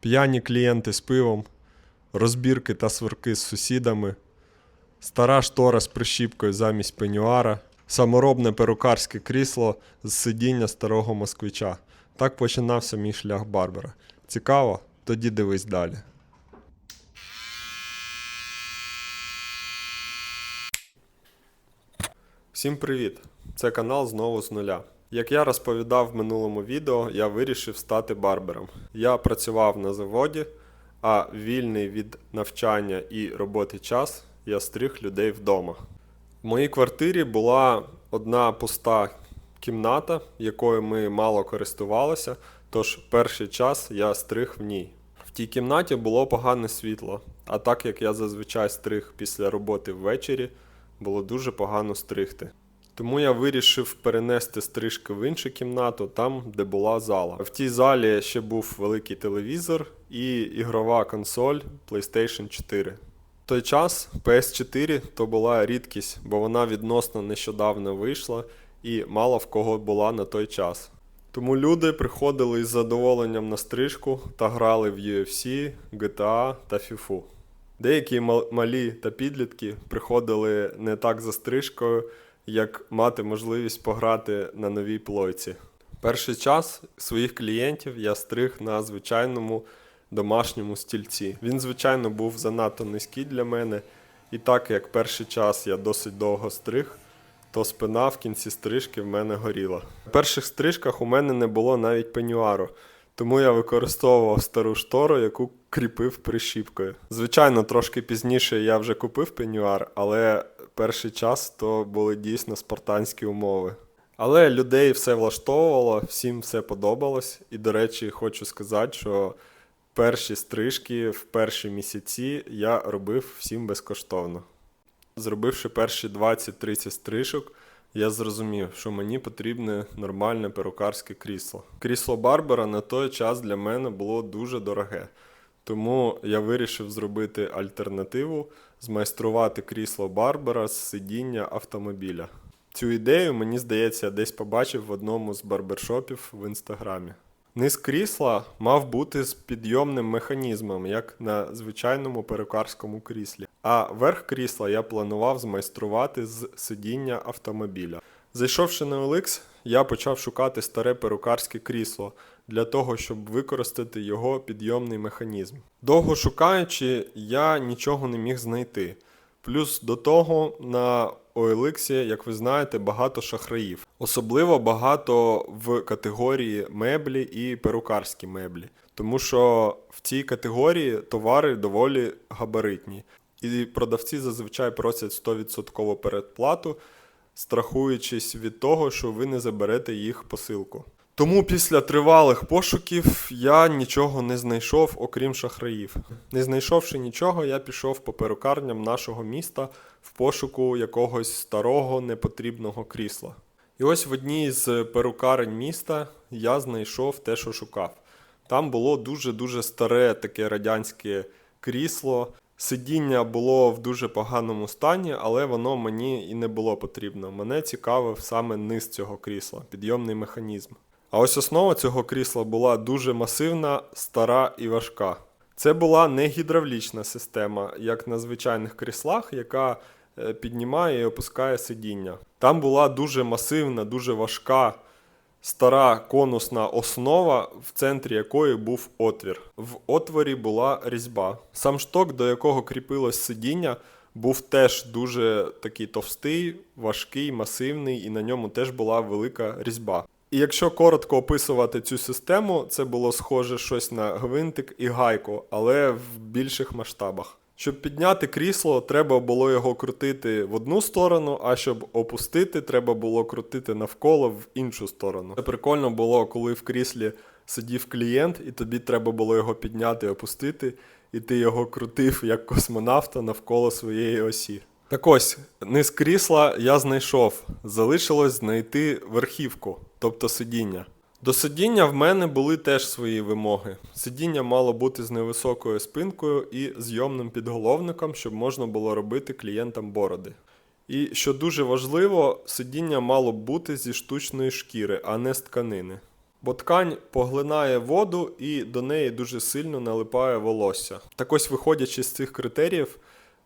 п'яні клієнти з пивом, розбірки та сварки з сусідами, стара штора з прищіпкою замість пенюара, саморобне перукарське крісло з сидіння старого москвича. Так починався мій шлях Барбера. Цікаво? Тоді дивись далі. Всім привіт! Це канал знову з нуля. Як я розповідав в минулому відео, я вирішив стати барбером. Я працював на заводі, а вільний від навчання і роботи час я стриг людей вдома. В моїй квартирі була одна пуста кімната, якою ми мало користувалися, тож перший час я стриг в ній. В тій кімнаті було погане світло, а так як я зазвичай стриг після роботи ввечері, було дуже погано стригти. Тому я вирішив перенести стрижки в іншу кімнату, там, де була зала. В тій залі ще був великий телевізор і ігрова консоль PlayStation 4. В той час PS4 то була рідкість, бо вона відносно нещодавно вийшла і мало в кого була на той час. Тому люди приходили із задоволенням на стрижку та грали в UFC, GTA та FIFA. Деякі малі та підлітки приходили не так за стрижкою, як мати можливість пограти на новій плойці. Перший час своїх клієнтів я стриг на звичайному домашньому стільці. Він, звичайно, був занадто низький для мене, і так як перший час я досить довго стриг, то спина в кінці стрижки в мене горіла. В перших стрижках у мене не було навіть пенюару, тому я використовував стару штору, яку кріпив прищіпкою. Звичайно, трошки пізніше я вже купив пенюар, але перший час то були дійсно спартанські умови. Але людей все влаштовувало, всім все подобалось. І, до речі, хочу сказати, що перші стрижки в перші місяці я робив всім безкоштовно. Зробивши перші 20-30 стрижок, я зрозумів, що мені потрібне нормальне перукарське крісло. Крісло Барбера на той час для мене було дуже дороге. Тому я вирішив зробити альтернативу, змайструвати крісло Барбера з сидіння автомобіля. Цю ідею, мені здається, десь побачив в одному з барбершопів в інстаграмі. Низ крісла мав бути з підйомним механізмом, як на звичайному перукарському кріслі. А верх крісла я планував змайструвати з сидіння автомобіля. Зайшовши на OLX, я почав шукати старе перукарське крісло для того, щоб використати його підйомний механізм. Довго шукаючи, я нічого не міг знайти. Плюс до того на OLX, як ви знаєте, багато шахраїв. Особливо багато в категорії меблі і перукарські меблі. Тому що в цій категорії товари доволі габаритні. І продавці зазвичай просять 100% передплату, страхуючись від того, що ви не заберете їх посилку. Тому після тривалих пошуків я нічого не знайшов, окрім шахраїв. Не знайшовши нічого, я пішов по перукарням нашого міста в пошуку якогось старого непотрібного крісла. І ось в одній з перукарень міста я знайшов те, що шукав. Там було дуже-дуже старе таке радянське крісло. Сидіння було в дуже поганому стані, але воно мені і не було потрібно. Мене цікавив саме низ цього крісла, підйомний механізм. А ось основа цього крісла була дуже масивна, стара і важка. Це була не гідравлічна система, як на звичайних кріслах, яка е, піднімає і опускає сидіння. Там була дуже масивна, дуже важка, стара конусна основа, в центрі якої був отвір. В отворі була різьба. Сам шток, до якого кріпилось сидіння, був теж дуже такий товстий, важкий, масивний, і на ньому теж була велика різьба. І якщо коротко описувати цю систему, це було схоже щось на гвинтик і гайку, але в більших масштабах. Щоб підняти крісло, треба було його крутити в одну сторону, а щоб опустити, треба було крутити навколо в іншу сторону. Це прикольно було, коли в кріслі сидів клієнт, і тобі треба було його підняти опустити, і ти його крутив як космонавта навколо своєї осі. Так ось, низ крісла я знайшов. Залишилось знайти верхівку, тобто сидіння. До сидіння в мене були теж свої вимоги. Сидіння мало бути з невисокою спинкою і зйомним підголовником, щоб можна було робити клієнтам бороди. І що дуже важливо, сидіння мало бути зі штучної шкіри, а не з тканини. Бо ткань поглинає воду і до неї дуже сильно налипає волосся. Так ось, виходячи з цих критеріїв,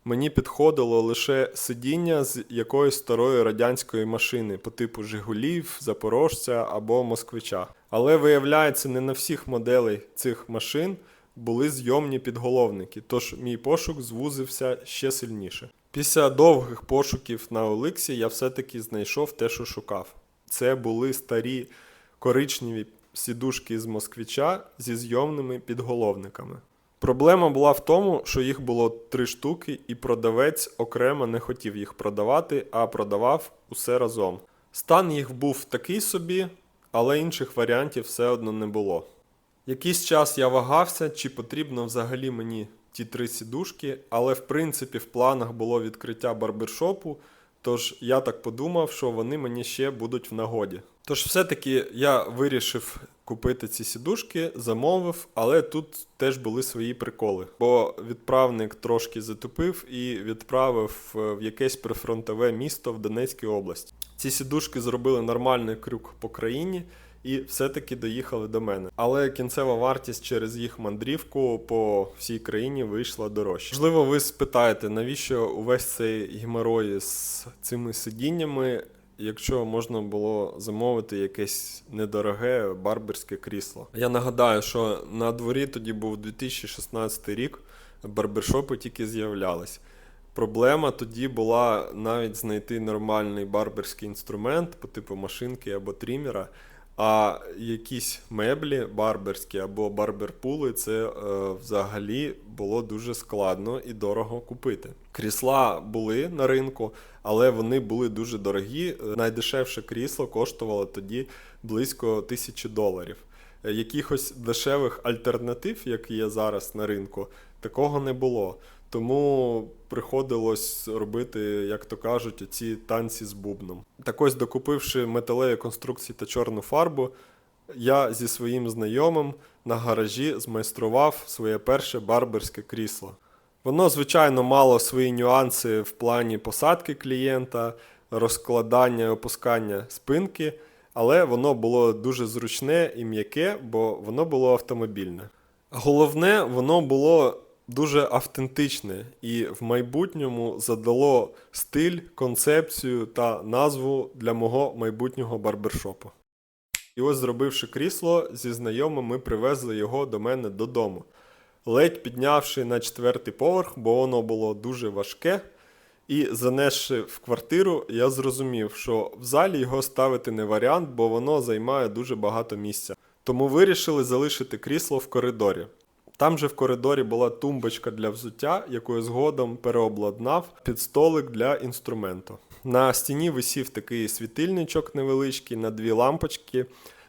мені підходило лише сидіння з якоїсь старої радянської машини по типу Жигулів, Запорожця або Москвича. Але виявляється, не на всіх моделей цих машин були зйомні підголовники, тож мій пошук звузився ще сильніше. Після довгих пошуків на Оликсі я все-таки знайшов те, що шукав. Це були старі коричневі сідушки з москвича зі зйомними підголовниками. Проблема була в тому, що їх було три штуки, і продавець окремо не хотів їх продавати, а продавав усе разом. Стан їх був такий собі, але інших варіантів все одно не було. Якийсь час я вагався, чи потрібно взагалі мені ті три сідушки, але в принципі в планах було відкриття барбершопу, тож я так подумав, що вони мені ще будуть в нагоді. Тож все-таки я вирішив купити ці сідушки, замовив, але тут теж були свої приколи. Бо відправник трошки затупив і відправив е, в якесь прифронтове місто в Донецькій області. Ці сідушки зробили нормальний крюк по країні і все-таки доїхали до мене. Але кінцева вартість через їх мандрівку по всій країні вийшла дорожче. Можливо, ви спитаєте, навіщо увесь цей геморой з цими сидіннями, якщо можна було замовити якесь недороге барберське крісло. Я нагадаю, що на дворі тоді був 2016 рік, барбершопи тільки з'являлись. Проблема тоді була навіть знайти нормальний барберський інструмент по типу машинки або трімера. А якісь меблі барберські або барберпули це е, взагалі було дуже складно і дорого купити. Крісла були на ринку, але вони були дуже дорогі. Е, Найдешевше крісло коштувало тоді близько тисячі доларів. Е, Якихось дешевих альтернатив, як є зараз на ринку, такого не було. Тому приходилось робити, як то кажуть, ці танці з бубном. Так ось, докупивши металеві конструкції та чорну фарбу, я зі своїм знайомим на гаражі змайстрував своє перше барберське крісло. Воно, звичайно, мало свої нюанси в плані посадки клієнта, розкладання і опускання спинки, але воно було дуже зручне і м'яке, бо воно було автомобільне. Головне, воно було дуже автентичне і в майбутньому задало стиль, концепцію та назву для мого майбутнього барбершопу. І ось, зробивши крісло зі знайомим, ми привезли його до мене додому. Ледь піднявши на четвертий поверх, бо воно було дуже важке. І занесши в квартиру, я зрозумів, що в залі його ставити не варіант, бо воно займає дуже багато місця. Тому вирішили залишити крісло в коридорі. Там же в коридорі була тумбочка для взуття, яку я згодом переобладнав під столик для інструменту. На стіні висів такий світильничок невеличкий на дві лампочки.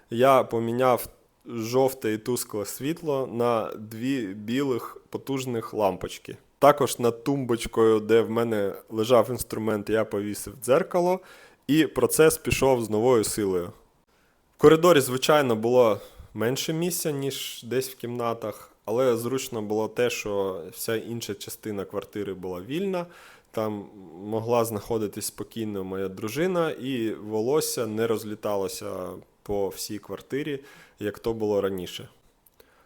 Я поміняв жовте і тускле світло на дві білих потужних лампочки. Також над тумбочкою, де в мене лежав інструмент, я повісив дзеркало, і процес пішов з новою силою. В коридорі, звичайно, було менше місця, ніж десь в кімнатах, але зручно було те, що вся інша частина квартири була вільна. Там могла знаходитись спокійно моя дружина, і волосся не розліталося по всій квартирі, як то було раніше.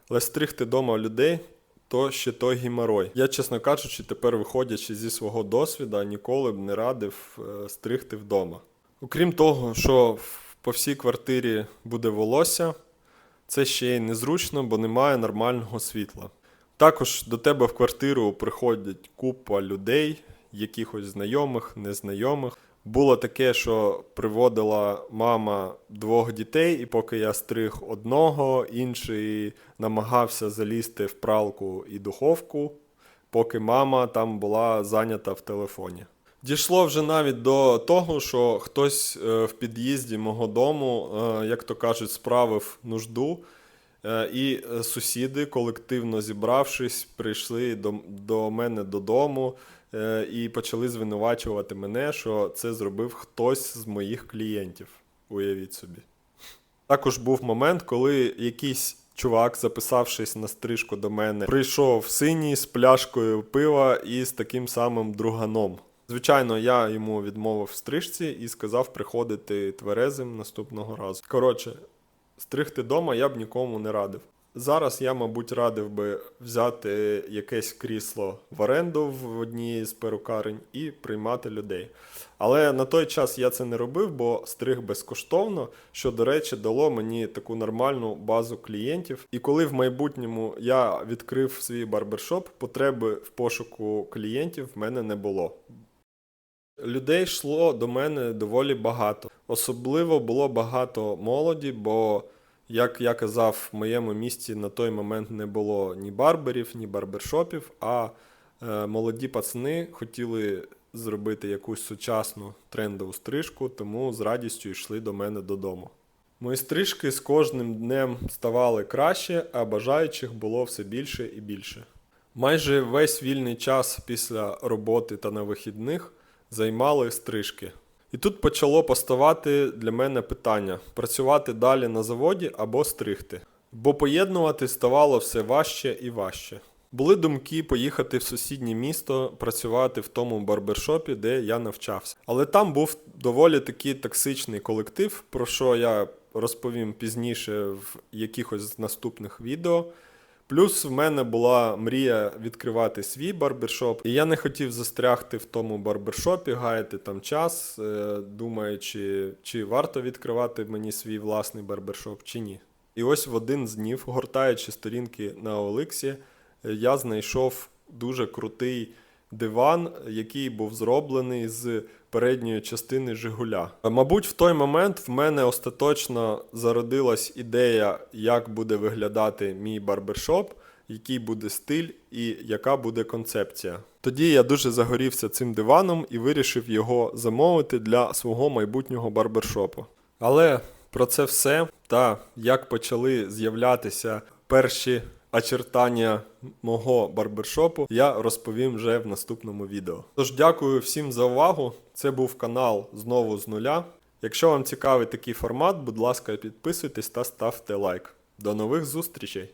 Але стригти вдома людей то ще той геморой. Я, чесно кажучи, тепер, виходячи зі свого досвіду, ніколи б не радив е, стригти вдома. Окрім того, що по всій квартирі буде волосся, це ще й незручно, бо немає нормального світла. Також до тебе в квартиру приходять купа людей, якихось знайомих, незнайомих. Було таке, що приводила мама двох дітей, і поки я стриг одного, інший намагався залізти в пралку і духовку, поки мама там була зайнята в телефоні. Дійшло вже навіть до того, що хтось е, в під'їзді мого дому, е, як то кажуть, справив нужду, е, і сусіди, колективно зібравшись, прийшли до, до мене додому і почали звинувачувати мене, що це зробив хтось з моїх клієнтів. Уявіть собі. Також був момент, коли якийсь чувак, записавшись на стрижку до мене, прийшов синій з пляшкою пива і з таким самим друганом. Звичайно, я йому відмовив в стрижці і сказав приходити тверезим наступного разу. Коротше, Стригти дома я б нікому не радив. Зараз я, мабуть, радив би взяти якесь крісло в оренду в одній з перукарень і приймати людей. Але на той час я це не робив, бо стриг безкоштовно, що, до речі, дало мені таку нормальну базу клієнтів. І коли в майбутньому я відкрив свій барбершоп, потреби в пошуку клієнтів в мене не було. Людей йшло до мене доволі багато. Особливо було багато молоді, бо, як я казав, в моєму місті на той момент не було ні барберів, ні барбершопів, а е, молоді пацани хотіли зробити якусь сучасну трендову стрижку, тому з радістю йшли до мене додому. Мої стрижки з кожним днем ставали краще, а бажаючих було все більше і більше. Майже весь вільний час після роботи та на вихідних займали стрижки. І тут почало поставати для мене питання: працювати далі на заводі або стригти. Бо поєднувати ставало все важче і важче. Були думки поїхати в сусіднє місто працювати в тому барбершопі, де я навчався. Але там був доволі такий токсичний колектив, про що я розповім пізніше в якихось з наступних відео. Плюс в мене була мрія відкривати свій барбершоп, і я не хотів застрягти в тому барбершопі, гаяти там час, е, думаючи, чи варто відкривати мені свій власний барбершоп, чи ні. І ось в один з днів, гортаючи сторінки на Оликсі, е, я знайшов дуже крутий диван, який був зроблений з передньої частини Жигуля. Мабуть, в той момент в мене остаточно зародилась ідея, як буде виглядати мій барбершоп, який буде стиль і яка буде концепція. Тоді я дуже загорівся цим диваном і вирішив його замовити для свого майбутнього барбершопу. Але про це все та як почали з'являтися перші очертання мого барбершопу, я розповім вже в наступному відео. Тож дякую всім за увагу. Це був канал знову з нуля. Якщо вам цікавий такий формат, будь ласка, підписуйтесь та ставте лайк. До нових зустрічей!